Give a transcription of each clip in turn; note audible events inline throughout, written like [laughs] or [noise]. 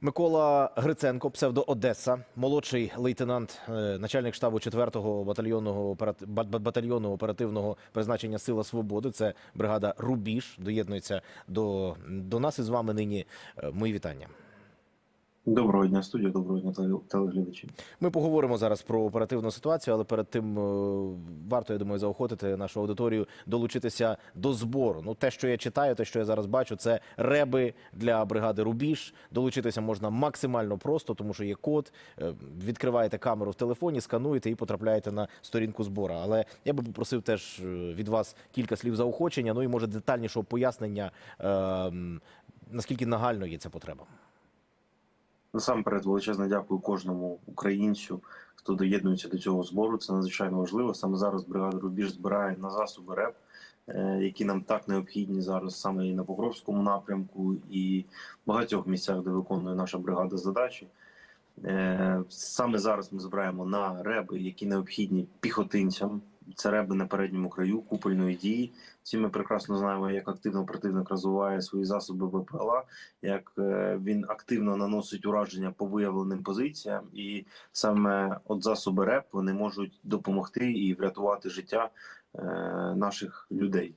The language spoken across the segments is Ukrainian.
Микола Гриценко, псевдо Одеса, молодший лейтенант, е, начальник штабу 4-го батальйонного батальйону оперативного призначення Сила Свободи. Це бригада Рубіж. Доєднується до, до нас і з вами нині. Е, Мої вітання. Доброго дня, студія, доброго дня, телеглядачі. Ми поговоримо зараз про оперативну ситуацію, але перед тим е, варто, я думаю, заохотити нашу аудиторію долучитися до збору. Ну, те, що я читаю, те, що я зараз бачу, це реби для бригади Рубіж. Долучитися можна максимально просто, тому що є код. Е, Відкриваєте камеру в телефоні, скануєте і потрапляєте на сторінку збору. Але я би попросив теж е, від вас кілька слів заохочення, ну і може детальнішого пояснення, е, наскільки нагально є ця потреба. Насамперед, величезне дякую кожному українцю, хто доєднується до цього збору. Це надзвичайно важливо. Саме зараз бригада Рубіж збирає на засоби РЕП, е, які нам так необхідні зараз саме і на Покровському напрямку, і в багатьох місцях, де виконує наша бригада задачі. Е, Саме зараз ми збираємо на реби, які необхідні піхотинцям. Це реби на передньому краю купольної дії. Всі ми прекрасно знаємо, як активно противник розвиває свої засоби ВПЛА, як е, він активно наносить ураження по виявленим позиціям, і саме от засоби РЕП вони можуть допомогти і врятувати життя е, наших людей,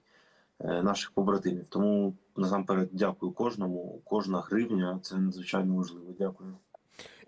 е, наших побратимів. Тому насамперед дякую кожному. Кожна гривня це надзвичайно важливо. Дякую.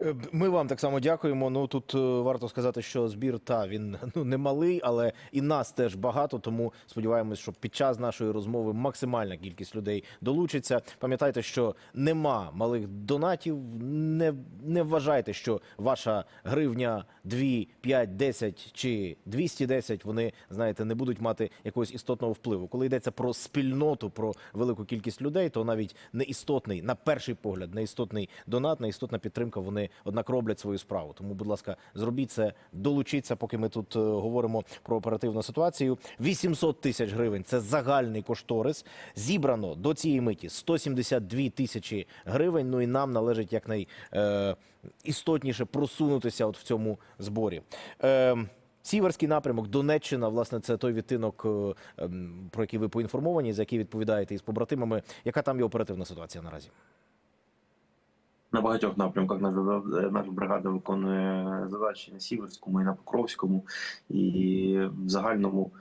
Е, Ми вам так само дякуємо. Ну тут е, варто сказати, що збір та він [laughs] ну не малий, але і нас теж багато. Тому сподіваємось, що під час нашої розмови максимальна кількість людей долучиться. Пам'ятайте, що нема малих донатів. Не, не вважайте, що ваша гривня 2, 5, 10 чи 210, вони знаєте, не будуть мати якогось істотного впливу. Коли йдеться про спільноту, про велику кількість людей, то навіть неістотний, на перший погляд, неістотний донат, неістотна підтримка, вони однак роблять свою справу. Тому, будь ласка, зробіть це, долучіться, поки ми тут е, говоримо про оперативну ситуацію. 800 тисяч гривень це загальний кошторис. Зібрано до цієї миті 172 тисячі гривень. Ну і нам належить якнай е, просунутися от в цьому зборі. Е, Сіверський напрямок, Донеччина, власне, це той відтинок, е, ем, про який ви поінформовані, за який відповідаєте із побратимами. Яка там є оперативна ситуація наразі? На багатьох напрямках наша, бригада виконує задачі на Сіверському і на Покровському, і в загальному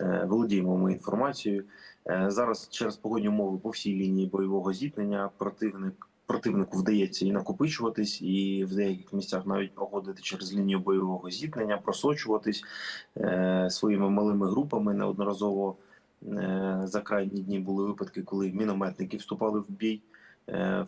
е, володіємо ми інформацією. Е, зараз через погодні умови по всій лінії бойового зіткнення противник. Противнику вдається і накопичуватись, і в деяких місцях навіть проходити через лінію бойового зіткнення, просочуватись е, своїми малими групами. Неодноразово е, за крайні дні були випадки, коли мінометники вступали в бій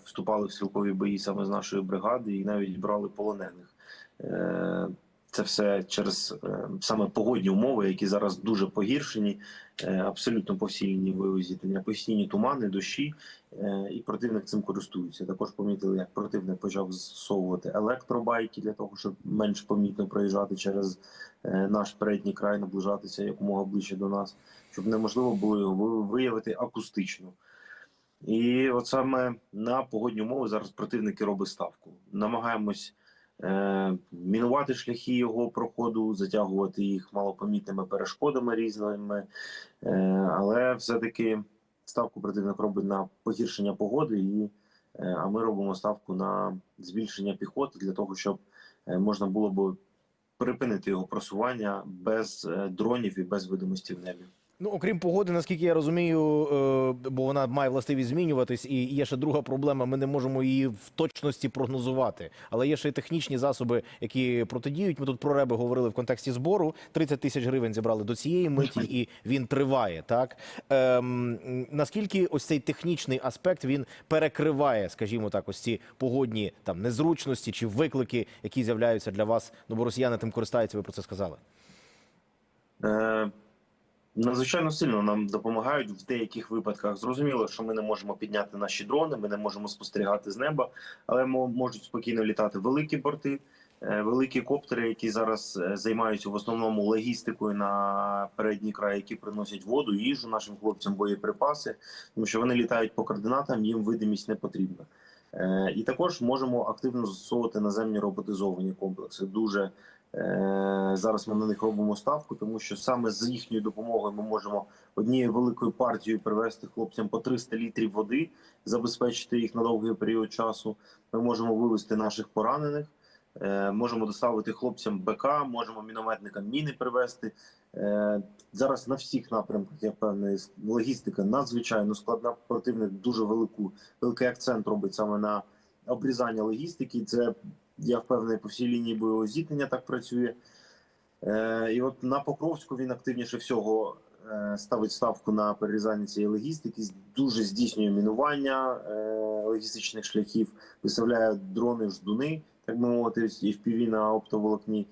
вступали в стрілкові бої саме з нашої бригади і навіть брали полонених. Е, Це все через е, саме погодні умови, які зараз дуже погіршені, е, абсолютно по всій лінії бойового зіткнення, постійні тумани, дощі, е, і противник цим користується. Також помітили, як противник почав зсовувати електробайки для того, щоб менш помітно проїжджати через е, наш передній край, наближатися якомога ближче до нас, щоб неможливо було його виявити акустично. І от саме на погодні умови зараз противники роблять ставку. Намагаємось е, мінувати шляхи його проходу, затягувати їх малопомітними перешкодами різними, е, але все-таки ставку противник робить на погіршення погоди, і, е, а ми робимо ставку на збільшення піхоти для того, щоб е, можна було б припинити його просування без е, дронів і без видимості в небі. Ну, окрім погоди, наскільки я розумію, е, бо вона має властивість змінюватись, і є ще друга проблема. Ми не можемо її в точності прогнозувати. Але є ще й технічні засоби, які протидіють. Ми тут про реби говорили в контексті збору. 30 тисяч гривень зібрали до цієї миті, і він триває. Так ем, наскільки ось цей технічний аспект він перекриває, скажімо так, ось ці погодні там незручності чи виклики, які з'являються для вас. Ну бо росіяни тим користаються. Ви про це сказали. Надзвичайно сильно нам допомагають в деяких випадках. Зрозуміло, що ми не можемо підняти наші дрони, ми не можемо спостерігати з неба, але можуть спокійно літати великі борти, е, великі коптери, які зараз е, займаються в основному логістикою на передній край, які приносять воду, їжу нашим хлопцям, боєприпаси, тому що вони літають по координатам, їм видимість не потрібна. Е, І також можемо активно застосовувати наземні роботизовані комплекси. Дуже Зараз ми на них робимо ставку, тому що саме з їхньою допомогою ми можемо однією великою партією привезти хлопцям по 300 літрів води, забезпечити їх на довгий період часу. Ми можемо вивезти наших поранених, е, можемо доставити хлопцям БК, можемо мінометникам міни привезти. Е, Зараз на всіх напрямках я певний логістика надзвичайно складна. Противник дуже велику великий акцент робить саме на обрізання логістики. Це я впевнений по всій лінії бойового зіткнення так працює. Е, і от на Покровську він активніше всього е, ставить ставку на перерізання цієї логістики, дуже здійснює мінування е, логістичних шляхів, виставляє дрони ждуни, так би мовити, і впіві на оптоволокні.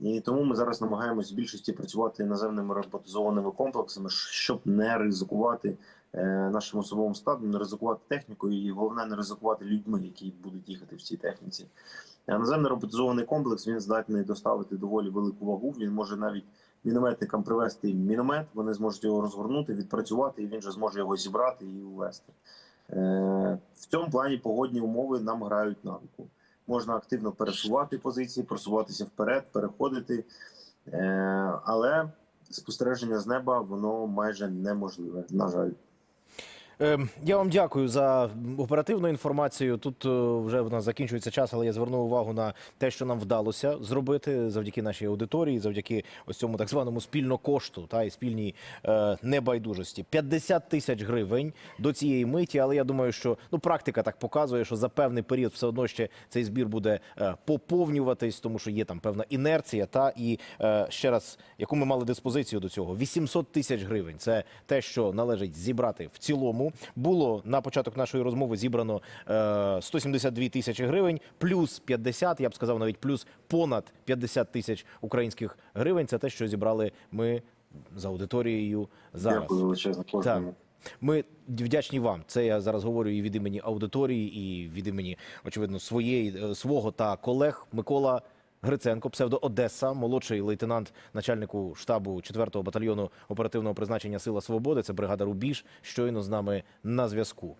І тому ми зараз намагаємось в більшості працювати наземними роботизованими комплексами, щоб не ризикувати е, нашим особовим складом, не ризикувати технікою, і головне не ризикувати людьми, які будуть їхати в цій техніці. Наземний роботизований комплекс він здатний доставити доволі велику вагу. Він може навіть мінометникам привезти міномет, вони зможуть його розгорнути, відпрацювати, і він же зможе його зібрати і увезти. Е, В цьому плані погодні умови нам грають на руку. Можна активно пересувати позиції, просуватися вперед, переходити. Е, Але спостереження з неба воно майже неможливе, на жаль. Ем, Я вам дякую за оперативну інформацію. Тут е, вже в нас закінчується час, але я звернув увагу на те, що нам вдалося зробити завдяки нашій аудиторії, завдяки ось цьому так званому спільно кошту та і спільній е, небайдужості. 50 тисяч гривень до цієї миті. Але я думаю, що ну практика так показує, що за певний період все одно ще цей збір буде е, поповнюватись, тому що є там певна інерція. Та і е, ще раз, яку ми мали диспозицію до цього: 800 тисяч гривень. Це те, що належить зібрати в цілому. Було на початок нашої розмови зібрано е, 172 тисячі гривень, плюс 50, я б сказав, навіть плюс понад 50 тисяч українських гривень. Це те, що зібрали ми з аудиторією зараз. Дякую величезно кожному. Ми вдячні вам. Це я зараз говорю і від імені аудиторії, і від імені, очевидно, своєї е, свого та колег Микола. Гриценко, псевдо Одеса, молодший лейтенант начальнику штабу 4-го батальйону оперативного призначення Сила Свободи. Це бригада Рубіж. Щойно з нами на зв'язку.